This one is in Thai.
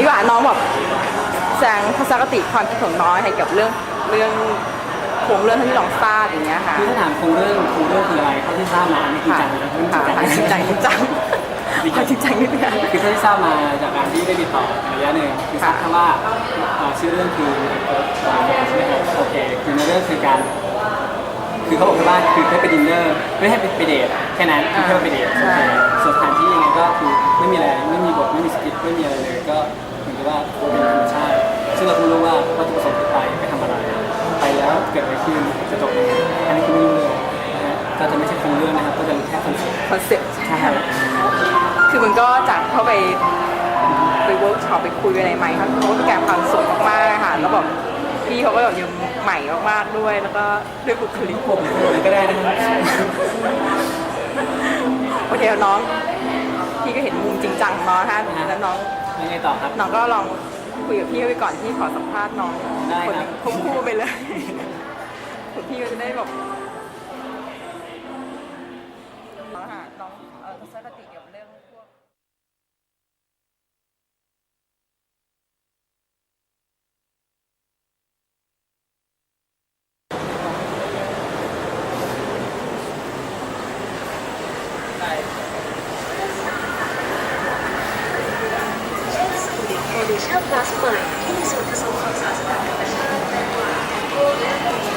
ดีกว่าน้องแบบแสดงทัศนคติความคิดของน้องให้กับเรื่องเรื่องโครงเรื่องที่น้องทราบอย่างเงี้ยค่ะคือถ้าถามคงเรื่องคงเรื่องคืออะไรเขาที่ทราบมาอันนี้จริงค่ะจังนะเรื่องจค่ะริงจังจริงจังจริงจังขอจริงจังนิดนึงค่ะคือเท่าที่ทราบมาจากการที่ได้ติดต่อระยะหนึ่งคือทราบแค่ว่าเอ่อชื่อเรื่องคือใช่ไหมครับโอเคคือในเรื่องคือการคือเขาบอกแค่ว่าคือให้ไปดินเนอร์ไม่ให้ไปไปเดทแค่นั้นคือแค่ว่าไปเดทใช่ส่วนสถานที่ยังไงก็คือไม่มีอะไรไม่มีบทไม่มีสคริปต์ไม่มีอะไรเลยก็ เหมือนกับว่าเป็นธรรมชาติซึ่งเราก็ไม่รู้ว่าวัตถุประสงค์ที่ไปไปทำอะไร ไปแล้วเกิดอะไรขึ้นจะจบยังไงอันนี้คือไม่รู้เลยนะฮะก็จะไม่ใช่โครงเรื่องนะครับก็จะเป็นแค่คอนเซ็ปต์คอนเซ็ปต์ใช่ครับคือมันก็จากเข้าไปไปเวิร์กช็อปไปคุยอะไรใหม่เขาเขาก็แกความสุขมากๆค่ะแล้วแบบพี่เขาก็แบบยังใหม่มากๆด้วย แล้วก็ด้วยบุคลิกผมอะไรก็ได้นะครับโอเคน้อง พี่ก็เห็นมุมจริงจังของน้องนะคะแล้วน้อง ยังไงต่อครับ น้องก็ลองคุยกับพี่ไปก่อนที่ขอสัมภาษณ์น้องได้คนครับควบคู่ไปเลยคุณพี่ก็จะได้แบบ Nature ลัสใหม่ที่มีส่วนผสมของสารสกัดธรรมชาติแตงกวาโกและ